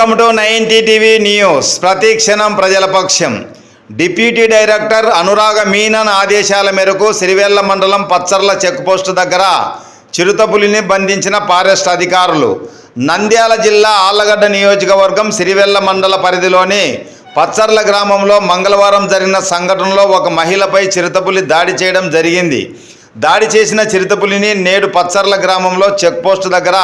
Welcome to ninety TV news. ప్రతి క్షణం ప్రజల పక్షం. డిప్యూటీ డైరెక్టర్ అనురాగ మీనన్ ఆదేశాల మేరకు సిరివెల్ల మండలం పచ్చర్ల చెక్పోస్టు దగ్గర చిరుతపులిని బంధించిన ఫారెస్ట్ అధికారులు. నంద్యాల జిల్లా ఆళ్ళగడ్డ నియోజకవర్గం సిరివెల్ల మండల పరిధిలోని పచ్చర్ల గ్రామంలో మంగళవారం జరిగిన సంఘటనలో ఒక మహిళపై చిరుతపులి దాడి చేయడం జరిగింది. దాడి చేసిన చిరుతపులిని నేడు పచ్చర్ల గ్రామంలో చెక్పోస్టు దగ్గర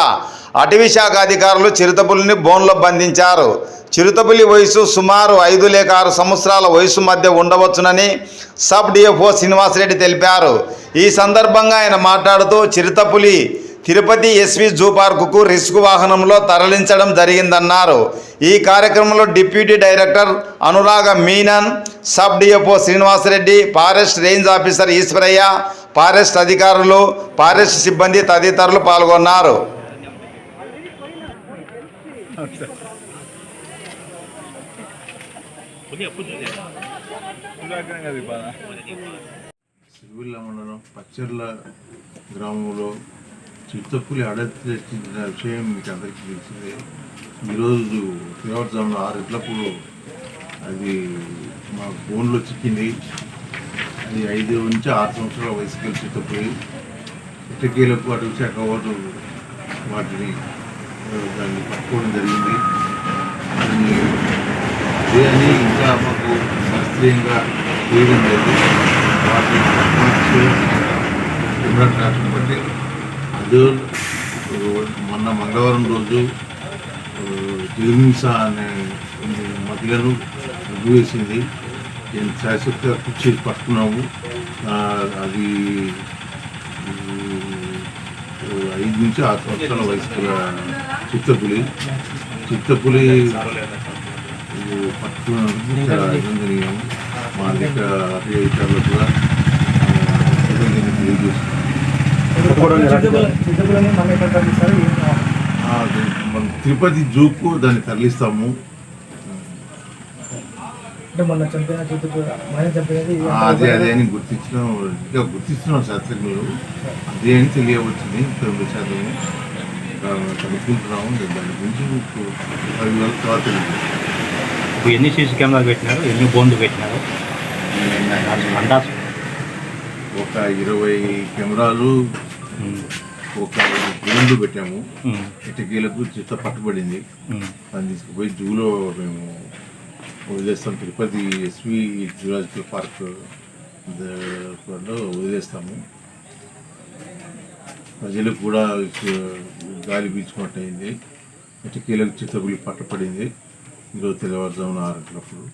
అటవీ శాఖ అధికారులు చిరుతపులిని బోన్లో బంధించారు. చిరుతపులి వయసు సుమారు ఐదు లేక ఆరు సంవత్సరాల వయసు మధ్య ఉండవచ్చునని సబ్ డిఎఫ్ఓ శ్రీనివాసరెడ్డి తెలిపారు. ఈ సందర్భంగా ఆయన మాట్లాడుతూ చిరుతపులి తిరుపతి ఎస్వి జూ పార్కుకు రిస్క్ వాహనంలో తరలించడం జరిగిందన్నారు. ఈ కార్యక్రమంలో deputy director Anuraga Menon sub DFO Srinivasareddy forest range officer Eswaraiah forest అధికారులు ఫారెస్ట్ సిబ్బంది తదితరులు పాల్గొన్నారు. సిరివిల్ల మండలం పచ్చర్ల గ్రామంలో చిత్తపులి అడెత్తిన విషయం మీకు అందరికీ తెలిసిందే. ఈరోజు తెల్లవారుజామున ఆరు గంటలప్పుడు అది మా ఫోన్లో చిక్కింది. అది ఐదు నుంచి ఆరు సంవత్సరాల వయసుకెళ్ళి చిత్తపులి. ఇటకీలకు అటు శాఖ వాటిని దాన్ని పట్టుకోవడం జరిగింది. దాన్ని దేని అని ఇంకా మాకు శాస్త్రీయంగా చేయడం లేదు. వాటిని ఉన్నట్టు బట్టి అదే మొన్న మంగళవారం రోజు తిరుమిస అనే మహిళను రద్దు వేసింది. నేను శాశ్వత కుర్చీ పట్టుకున్నాము. అది నుంచి ఆరు సంవత్సరాల వయసు చిత్తపులి చిత్తపులి ఇది పట్టుకున్నందుకు మా దగ్గర అధికారులు కూడా మనం తిరుపతి జూకు దాన్ని తరలిస్తాము అంటే మొన్న చంపిన చంపినది అదే అదే అని గుర్తించడం ఇంకా గుర్తిస్తున్నాం శాస్త్రజ్ఞులు. అదే అని తెలియవచ్చింది తొమ్మిది శాతం. కనుక్కుంటున్నాము దాని గురించి మీకు పది వేల తర్వాత. ఇప్పుడు ఎన్ని సీసీ కెమెరాలు పెట్టినారు? ఎన్ని బోన్లు పెట్టినారు? అందాజు. ఒక ఇరవై కెమెరాలు ఒక గోన్లు పెట్టాము. కిటికీలకు చిత్త పట్టుబడింది. దాన్ని తీసుకుపోయి జూలో మేము వదిలేస్తాం తిరుపతి ఎస్వి జూలాజికల్ పార్క్ వదిలేస్తాము. ప్రజలకు కూడా గాలి పీల్చుకున్నట్టు అయింది. కిటికీలకు చిత్తగులి పట్టపడింది ఈరోజు తెల్లవారుజామున ఆరు గంటలప్పుడు